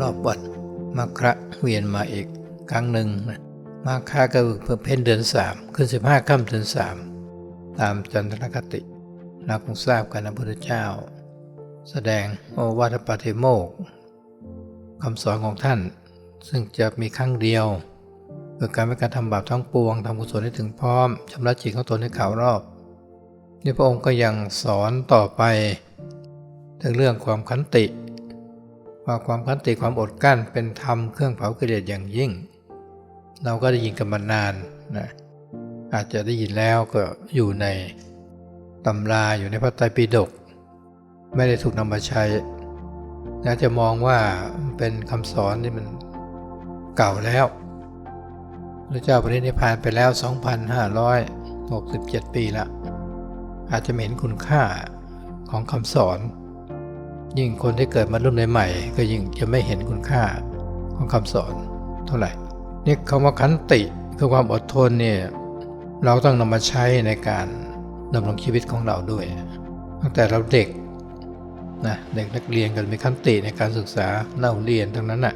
รอบวันมาคระเวียนมาอีกครั้งหนึ่งนะมาคาก็คือเพ่นเดือนสามขึ้นสิบห้าค่ำเดือนสามตามจันทรคติเราคงทราบกันนะพุทธเจ้า แสดงโอวาทปาติโมกคำสอนของท่าน ซึ่งจะมีครั้งเดียวคือการไม่การทำบาปทั้งปวงทำกุศลให้ถึงพร้อมชำระจิตของตนให้ขาวรอบนี่พระองค์ก็ยังสอนต่อไป ถึงเรื่องความขันติ ว่าความขันติความอดกั้นเป็นธรรมเครื่องเผากิเลสอย่างยิ่ง เราก็ได้ยินกันมานานนะอาจจะได้ยินแล้วก็อยู่ในตำราอยู่ในพระไตรปิฎกไม่ได้ถูกนำมาใช้น่าจะมองว่าเป็นคำสอนที่มันเก่าแล้วพระเจ้าปรินิพพานไปแล้ว 2,567 ปีละอาจจะไม่เห็นคุณค่าของคำสอน ยิ่งคนที่เกิดมารุ่นใหม่ๆก็ยิ่งจะไม่เห็นคุณค่าของคำสอนเท่าไหร่นี่คำว่าขันติคือความอดทนเนี่ยเราต้องนำมาใช้ในการดำรงชีวิตของเราด้วย ตั้งแต่เราเด็กนะเด็กนักเรียนกันมีขันติในการศึกษาเล่าเรียนทั้งนั้นน่ะ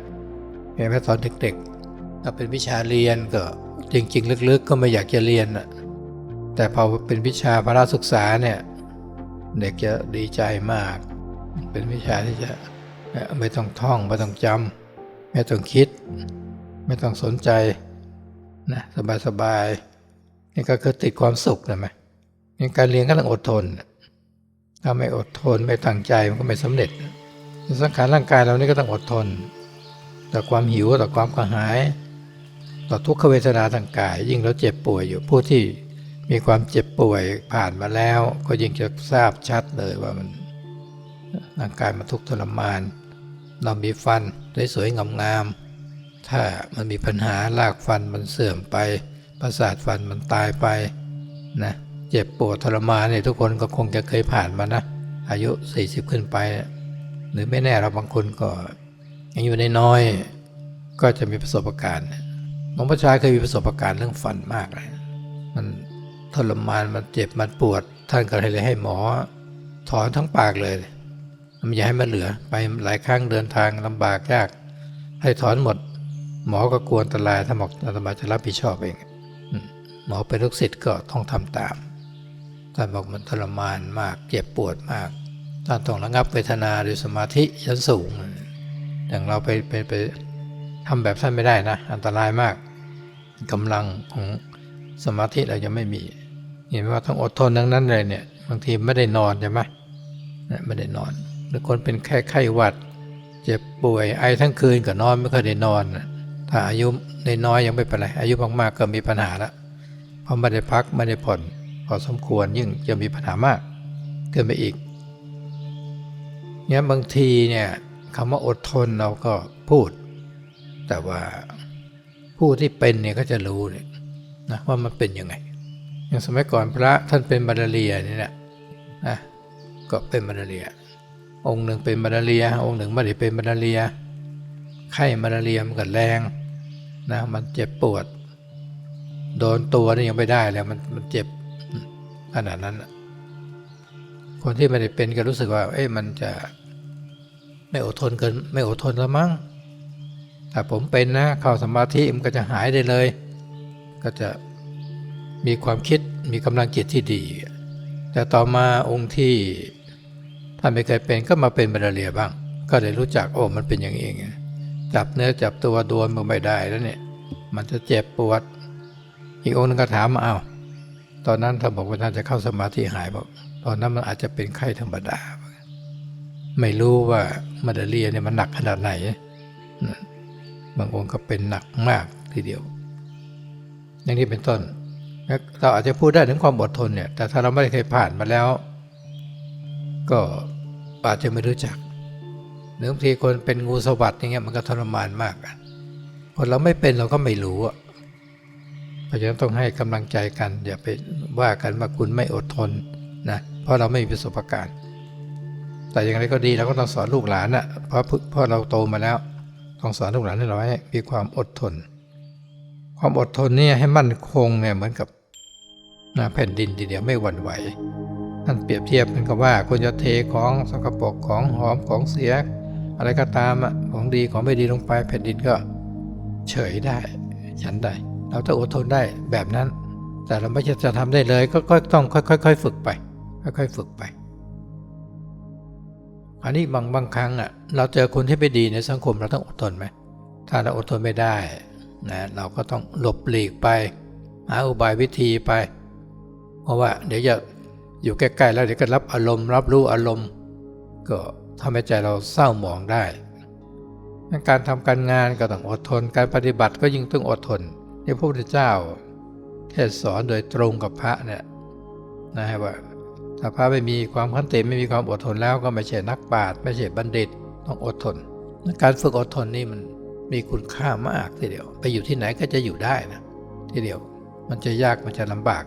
แค่ตอนเด็กๆถ้าเป็นวิชาเรียนก็จริง ๆ ลึกๆ ก็ไม่อยากจะเรียนน่ะแต่พอเป็นวิชาพระศึกษาเนี่ยเด็กจะดีใจมาก เป็นวิชาที่จะไม่ต้องท่องไม่ต้องจำไม่ต้องคิด ไม่ต้องสนใจนะสบายๆนี่ก็คือติดความสุขนะไหมนี่การเรียนก็ต้องอดทน ถ้าไม่อดทนไม่ตั้งใจมันก็ไม่สำเร็จสังขารร่างกายเรานี่ก็ต้องอดทน ต่อความหิวต่อความกระหาย ต่อทุกขเวทนาทางกาย ยิ่งเราเจ็บป่วยอยู่ผู้ที่มีความเจ็บป่วยผ่านมาแล้ว ก็ยิ่งจะทราบชัดเลยว่ามัน ร่างกายมันทุกข์ทรมาน เรามีฟันสวยๆงามๆถ้ามันมีปัญหารากฟันมันเสื่อมไป ประสาทฟันมันตายไปนะเจ็บปวดทรมานเนี่ยทุกคนก็คงจะเคยผ่านมานะ อายุ 40 ขึ้นไป หรือไม่แน่เราบางคนก็ยังอยู่ในน้อยก็จะมีประสบการณ์หลวงพ่อชายเคยมีประสบการณ์เรื่องฟันมากเลย มันทรมานมันเจ็บมันปวด ท่านก็เลยให้หมอ ถอนทั้งปากเลย มันอย่าให้มันเหลือ ไปหลายครั้งเดินทางลำบากยาก ให้ถอนหมด หมอก็กลัวอันตรายถ้าบอกอาตมาจะรับผิดชอบเองหมอเป็นลูกศิษย์ก็ต้องทำตามท่านบอกมันทรมานมากเจ็บปวดมากท่านต้องระงับเวทนาด้วยสมาธิชั้นสูง อย่างเราไปไปไปทำแบบท่านไม่ได้นะ อันตรายมากกำลังของสมาธิเราจะไม่มี เห็นว่าต้องอดทนทั้งนั้นเลยเนี่ย บางทีไม่ได้นอนใช่ไหมไม่ได้นอน รือคนเป็นแค่ไข้หวัด เจ็บป่วยไอทั้งคืนก็นอนไม่เคยได้นอน ถ้าอายุนน้อยยังไม่เป็นไรอายุมากๆก็มีปัญหาละเพราะไม่ได้พักไม่ได้ผ่อนพอสมควรยิ่งจะมีปัญหามากเกินไปอีกเนี่ยบางทีเนี่ยคำว่าอดทนเราก็พูด แต่ว่าผู้ที่เป็นเนี่ยก็จะรู้เลยนะว่ามันเป็นยังไง อย่างสมัยก่อนพระท่านเป็นมาลาเรียนี่แหละนะก็เป็นมาลาเรีย องค์หนึ่งเป็นมาลาเรีย องค์หนึ่งไม่ได้เป็นมาลาเรีย ไข้มาลาเรียมันก็แรงนะมันเจ็บปวด โดนตัวนี่ยังไม่ได้แล้วมันมันเจ็บขนาดนั้น คนที่ไม่ได้เป็นก็รู้สึกว่า เอ๊ะมันจะไม่อดทนเกินไม่อดทนแล้วมั้งถ้าผมเป็นนะเข้าสมาธิมันก็จะหายได้เลย ก็จะมีความคิดมีกำลังจิตที่ดี แต่ต่อมาองค์ที่ ท่าไม่เคยเป็นก็มาเป็นบาดาเลียบ้าง ก็เลยรู้จักโอ้มันเป็นอย่างนี้ไงจับเนื้อจับตัวดวนมันไม่ได้แล้วเนี่ย มันจะเจ็บปวด อีกองค์นึงก็ถามมาเอาตอนนั้นท่านบอกว่าท่านจะเข้าสมาธิหายบอกตอนนั้นมันอาจจะเป็นไข้ธรรมดา ไม่รู้ว่ามาดาเรียเนี่ยมันหนักขนาดไหน บางองค์ก็เป็นหนักมากทีเดียว อย่างนี้เป็นต้นเราอาจจะพูดได้ถึงความอดทนเนี่ย แต่ถ้าเราไม่เคยผ่านมาแล้ว ก็ อาจจะไม่รู้จักหรือบางทีคนเป็นงูสวัสด์อย่างเงี้ยมันก็ทรมานมากคนเราไม่เป็นเราก็ไม่รู้อะเพราะฉะนั้นต้องให้กำลังใจกัน อย่าไปว่ากันว่าคุณไม่อดทนนะเพราะเราไม่มีประสบการณ์ แต่อย่างไรก็ดีเราก็ต้องสอนลูกหลานอะเพราะเพราะเราโตมาแล้วต้องสอนลูกหลานให้เราให้มีความอดทน ความอดทนเนี่ยให้มั่นคงเนี่ยเหมือนกับนะแผ่นดินทีเดียวไม่หวั่นไหว ท่านเปรียบเทียบเป็นกับว่าคุณจะเทของสกปรกของหอมของเสีย อะไรก็ตามอะของดีของไม่ดีลงไปแผ่นดินก็เฉยได้ฉันได้ เราต้องอดทนได้แบบนั้น แต่เราไม่ใช่จะทำได้เลยก็ก็ต้องค่อยๆฝึกไป ค่อยๆฝึกไป อันนี้บางบางครั้งอะเราเจอคนที่ไม่ดีในสังคมเราต้องอดทนไหมถ้าเราอดทนไม่ได้นะเราก็ต้องหลบหลีกไปหาอุบายวิธีไป เพราะว่าเดี๋ยวจะ อยู่ใกล้ๆแล้วเดี๋ยวก็รับอารมณ์รับรู้อารมณ์ ก็ทำให้ใจเราเศร้าหมองได้การทำการงานก็ต้องอดทน การปฏิบัติก็ยิ่งต้องอดทนที่พระพุทธเจ้า เทศสอนโดยตรงกับพระเนี่ยนะฮะว่าถ้าพระไม่มีความขันติไม่มีความอดทนแล้วก็ไม่ใช่นักปราชญ์ไม่ใช่บัณฑิตต้องอดทน การฝึกอดทนนี่มันมีคุณค่ามากทีเดียว ไปอยู่ที่ไหนก็จะอยู่ได้นะทีเดียว มันจะยากมันจะลำบาก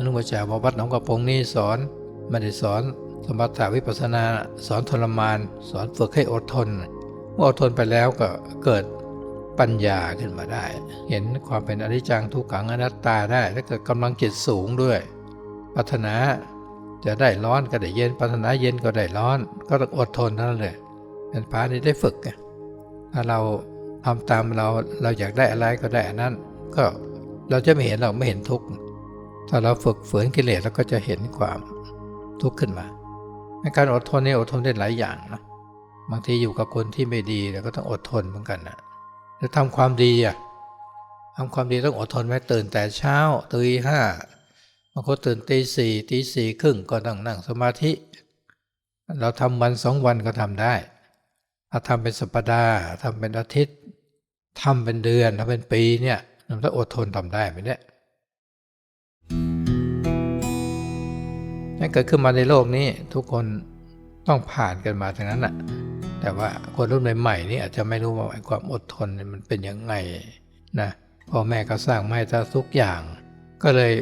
หลวงพ่อจ่าวัดหนองกระพงนี่สอนไม่ได้สอนสมถาวิปัสนาสอนทรมาน สอนฝึกให้อดทนเมื่ออดทนไปแล้วก็เกิดปัญญาขึ้นมาได้ เห็นความเป็นอนิจจังทุกขังอนัตตาได้และเกิดกำลังจิตสูงด้วยพัฒนาจะได้ร้อนก็ได้เย็นพัฒนาเย็นก็ได้ร้อน ก็ต้องอดทนนั้นเลยเป็นพระนี่ได้ฝึกถ้าเราทำตามเราเราอยากได้อะไรก็ได้อันนั้น ก็เราจะไม่เห็นเราไม่เห็นทุกข์ ถ้าเราฝึกฝืนกิเลสเราก็จะเห็นความทุกข์ขึ้นมา ในการอดทนนี่อดทนได้หลายอย่างนะบางทีอยู่กับคนที่ไม่ดีเราก็ต้องอดทนเหมือนกันนะแล้วทำความดีอะทำความดีต้องอดทนไว้ตื่นแต่เช้าตีห้าบางคนตื่นตีสี่ตีสี่ครึ่งก็ต้องนั่งสมาธิ เราทำวันสองวันก็ทำได้ถ้าทำเป็นสัปดาห์ทำเป็นอาทิตย์ทำเป็นเดือนทำเป็นปีเนี่ยเราต้องอดทนทำได้ไหมเนี่ย นั่นเกิดขึ้นมาในโลกนี้ทุกคนต้องผ่านกันมาทั้งนั้นแหะแต่ว่าคนรุ่นใหม่ๆนี่อาจจะไม่รู้ว่าความอดทนมันเป็นยังไงนะพ่อแม่ก็สร้างมาให้ทุกอย่าง ก็เลย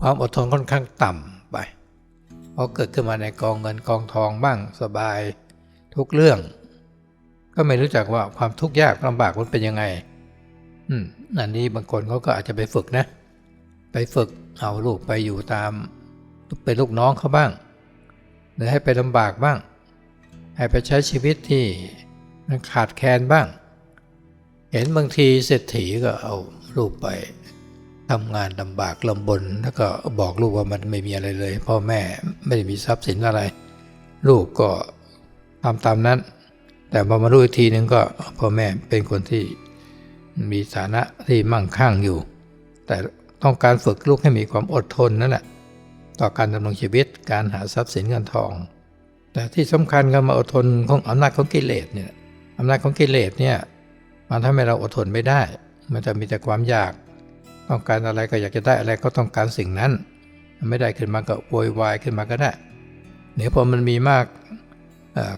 ความอดทนค่อนข้างต่ำไปพอเกิดขึ้นมาในกองเงินกองทองบ้างสบายทุกเรื่อง ก็ไม่รู้จักว่าความทุกข์ยากลำบากมันเป็นยังไง อืมอันนี้บางคนเขาก็อาจจะไปฝึกนะ ไปฝึกเอาลูกไปอยู่ตาม เป็นลูกน้องเขาบ้าง หรือให้ไปลำบากบ้าง ให้ไปใช้ชีวิตที่มันขาดแคลนบ้าง เห็นบางทีเศรษฐีก็เอาลูกไปทำงานลำบากลำบนแล้วก็บอกลูกว่ามันไม่มีอะไรเลย พ่อแม่ไม่ได้มีทรัพย์สินอะไร ลูกก็ทำตามนั้น แต่พอมารู้อีกทีนึงก็พ่อแม่เป็นคนที่มีฐานะที่มั่งคั่งอยู่ แต่ต้องการฝึกลูกให้มีความอดทนนั่นแหละ ต่อการดำรงชีวิตการหาทรัพย์สินเงินทอง แต่ที่สำคัญก็มาอดทนของอำนาจของกิเลสเนี่ยอำนาจของกิเลสเนี่ยมันทำให้เราอดทนไม่ได้ มันจะมีแต่ความอยาก ต้องการอะไรก็อยากจะได้อะไรก็ต้องการสิ่งนั้น ไม่ได้ขึ้นมาก็โวยวายขึ้นมาก็ได้เดี๋ยวพอมันมีมาก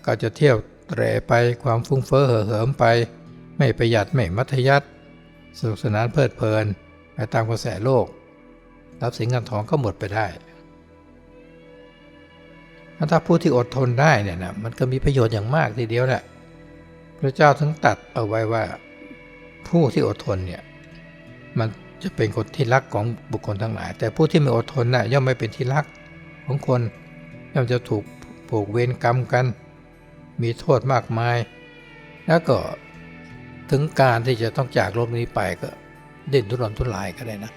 ก็จะเที่ยวเตรไปความฟุ้งเฟ้อเห่อเหิมไป ไม่ประหยัดไม่มัธยัติสนุกสนานเพลิดเพลินไปตามกระแสโลกรับสินเงินทองก็หมดไปได้ ถ้าผู้ที่อดทนได้เนี่ยนะมันก็มีประโยชน์อย่างมากทีเดียวแหละพระเจ้าทั้งตัดเอาไว้ว่าผู้ที่อดทนเนี่ยมันจะเป็นคนที่รักของบุคคลทั้งหลาย แต่ผู้ที่ไม่อดทนน่ะย่อมไม่เป็นที่รักของคนย่อมจะถูกผูกเวรกรรมกัน มีโทษมากมาย แล้วก็ถึงการที่จะต้องจากโลกนี้ไปก็ดิ้นทุรนทุรายก็ได้นะ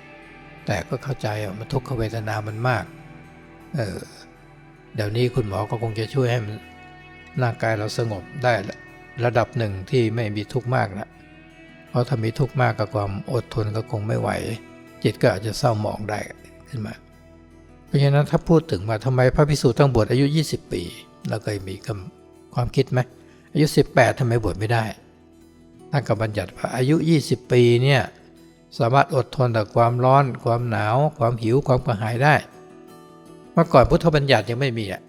แต่ก็เข้าใจว่ามันทุกขเวทนามันมาก เออ เดี๋ยวนี้คุณหมอก็คงจะช่วยให้มนร่างกายเราสงบได้ระดับหนึ่งที่ไม่มีทุกข์มากนะเพราะถ้ามีทุกข์มากกับความอดทนก็คงไม่ไหว จิตก็อาจจะเศร้าหมองได้ขึ้นมา เพราะฉะนั้นถ้าพูดถึงว่าทำไมพระพิสุต้องบวชอายุ 20 ปีเราเคยมีความคิดไหมอายุ 18ทำไมบวชไม่ได้ท่านก็บัญญัติว่าอายุ 20 ปีเนี่ยสามารถอดทนต่อความร้อน ความหนาว ความหิวความกระหายได้ เมื่อก่อนพุทธบัญญัติยังไม่มีอะ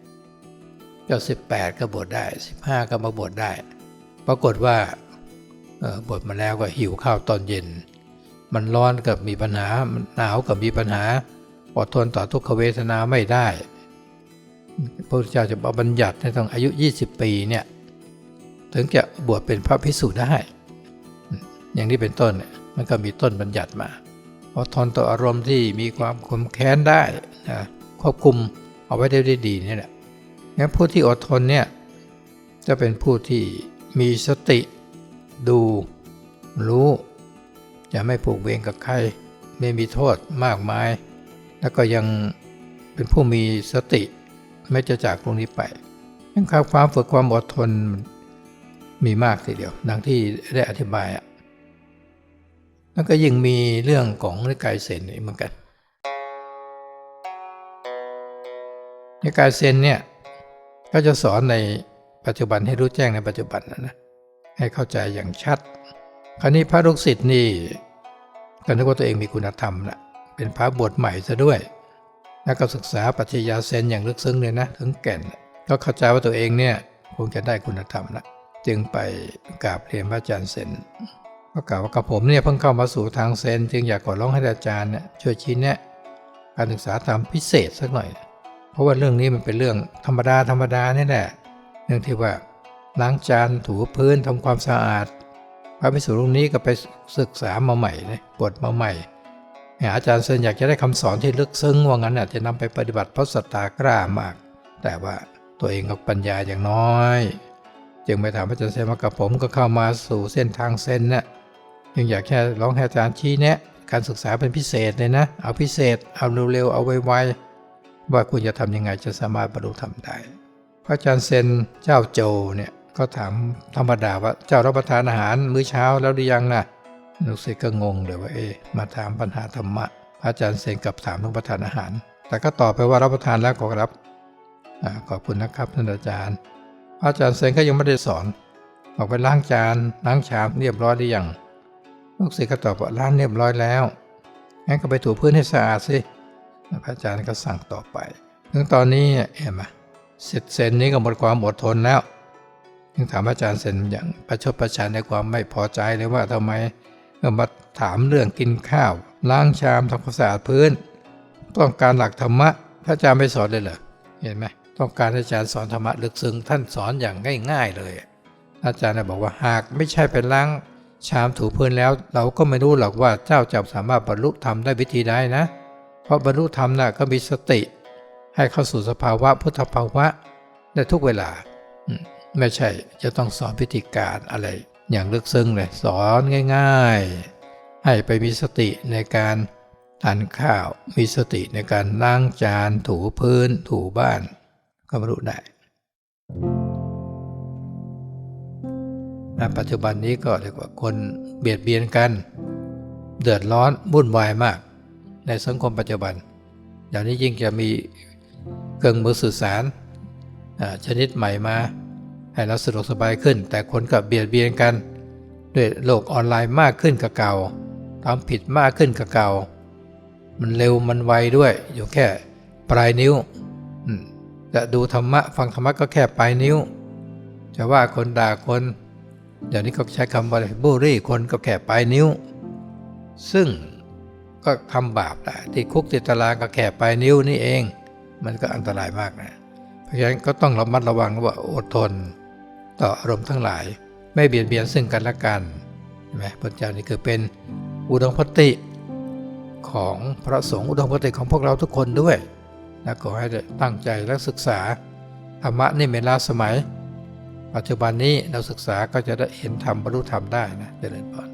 เจ้า18ก็บวชได้15ก็มาบวชได้ ปรากฏว่าบวชมาแล้วก็หิวข้าวตอนเย็น มันร้อนกับมีปัญหามันหนาวกับมีปัญหาอดทนต่อทุกขเวทนาไม่ได้พระพุทธเจ้าจะบัญญัติให้ต้องอายุ 20 ปีเนี่ยถึงจะบวชเป็นพระพิสุได้ อย่างนี้เป็นต้นเนี่ยมันก็มีต้นบัญญัติมาอดทนต่ออารมณ์ที่มีความขมแค้นได้นะ ควบคุมเอาไว้ได้ดีนี่แหละงั้นผู้ที่อดทนเนี่ยจะเป็นผู้ที่มีสติ ดู รู้จะไม่ผูกเวรกับใคร ไม่มีโทษมากมาย แล้วก็ยังเป็นผู้มีสติไม่จะจากตรงนี้ไปยังควาความฝึกความอดทนมีมากทีเดียว ดังที่ได้อธิบายอะแล้วก็ยิ่งมีเรื่องของนิกายเซนอีกเหมือนกัน ในกายเซนเนี่ยก็จะสอนในปัจจุบันให้รู้แจ้งในปัจจุบันนะนะให้เข้าใจอย่างชัด คราวนี้พระลูกศิษย์นี่ก็นึกว่าตัวเองมีคุณธรรมนะเป็นพระบวชใหม่ซะด้วยแล้วก็ศึกษาปรัชญาเซนอย่างลึกซึ้งเลยนะถึงแก่น ก็เข้าใจว่าตัวเองเนี่ยคงจะได้คุณธรรมนะจึงไปกราบเรียนพระอาจารย์เซนก็กล่าวว่ากับผมเนี่ยเพิ่งเข้ามาสู่ทางเซนจึงอยากขอร้องให้อาจารย์เนี่ยช่วยชี้แนะการศึกษาธรรมพิเศษสักหน่อยเพ ราะว่าเรื่องนี้มันเป็นเรื่องธรรมดาธรรมดานี่แหละเรื่องที่ว่าล้างจานถูพื้นทำความสะอาดพระภิกษุรูปนี้ก็ไปศึกษามาใหม่เลยบทมาใหม่เนี่ยอาจารย์เซนอยากจะได้คำสอนที่ลึกซึ้งว่างั้นน่ะจะนำไปปฏิบัติเพราะศรัทธากล้ามาก แต่ว่าตัวเองก็ปัญญาอย่างน้อย จึงไปถามอาจารย์เซนมากับผมก็เข้ามาสู่เส้นทางเซนน่ะยังอยากแค่ร้องให้อาจารย์ชี้แนะ การศึกษาเป็นพิเศษเลยนะ เอาพิเศษ เอาเร็วๆ เอาไวๆ ว่าคุณจะทำยังไงจะสามารถบรรลุธรรมได้ พระอาจารย์เซนเจ้าโจเนี่ยก็ถามธรรมดาว่าเจ้ารับประทานอาหารมื้อเช้าแล้วหรือยังนะลูกศิษย์ก็งงเลยว่าเอ๊มาถามปัญหาธรรมะพระอาจารย์เซนกลับถามเรื่องประทานอาหาร แต่ก็ตอบไปว่ารับประทานแล้วขอรับอาขอบคุณนะครับท่านอาจารย์ พระอาจารย์เซนก็ยังไม่ได้สอนบอกไปล้างจานล้างชามเรียบร้อยหรือยังลูกศิษย์ก็ตอบว่าล้างเรียบร้อยแล้วงั้นก็ไปถูพื้นให้สะอาดสิ พระอาจารย์ก็สั่งต่อไปถึงตอนนี้เห็นไหมเสร็จเซนนี้ก็หมดความอดทนแล้วยังถามอาจารย์เซนอย่างประชดประชันในความไม่พอใจเลยว่าทำไมมาถามเรื่องกินข้าว ล้างชามทำความสะอาดพื้น ต้องการหลักธรรมะ พระอาจารย์ไม่สอนเลยเหรอเห็นไหมต้องการให้อาจารย์สอนธรรมะลึกซึ้งท่านสอนอย่างง่าย ๆ เลย อาจารย์น่ะบอกว่าหากไม่ใช่เป็นล้างชามถูพื้นแล้ว เราก็ไม่รู้หรอกว่าเจ้าจะสามารถบรรลุธรรมได้วิธีใดนะ เพราะบรรลุธรรมน่ะก็มีสติ ให้เข้าสู่สภาวะพุทธภาวะได้ทุกเวลา ไม่ใช่จะต้องสอนพิธีการอะไร อย่างลึกซึ้งเลย สอนง่าย ๆ ให้ไปมีสติในการทานข้าว มีสติในการล้างจาน ถูพื้น ถูบ้าน ก็บรรลุได้ปัจจุบันนี้ก็เรียกว่าคนเบียดเบียนกัน เดือดร้อนวุ่นวายมาก ในสังคมปัจจุบันเดี๋ยวนี้ยิ่งจะมีเครื่องมือสื่อสารชนิดใหม่มาให้เราสะดวกสบายขึ้น แต่คนก็เบียดเบียนกัน ด้วยโลกออนไลน์มากขึ้นกับเก่าทำผิดมากขึ้นกับเก่า มันเร็วมันไวด้วย อยู่แค่ปลายนิ้วจะดูธรรมะฟังธรรมะก็แค่ปลายนิ้ว จะว่าคนด่าคนเดี๋ยวนี้เขาใช้คำว่าบูรี่คนก็แค่ปลายนิ้ว ซึ่ง ก็ทำบาปได้ที่คุกติดตารางก็แค่ปลายนิ้วนี่เอง มันก็อันตรายมากนะ เพราะฉะนั้นก็ต้องระมัดระวังว่าอดทน ต่ออารมณ์ทั้งหลาย ไม่เบียดเบียนซึ่งกันและกันใช่ไหมพระเจ้านี่คือเป็นอุดมคติของพระสงฆ์อุดมคติของพวกเราทุกคนด้วยนะขอให้ตั้งใจและศึกษาธรรมะนี่เป็นล้าสมัย ปัจจุบันนี้เราศึกษาก็จะได้เห็นธรรมบรรลุธรรมได้นะเจริญพร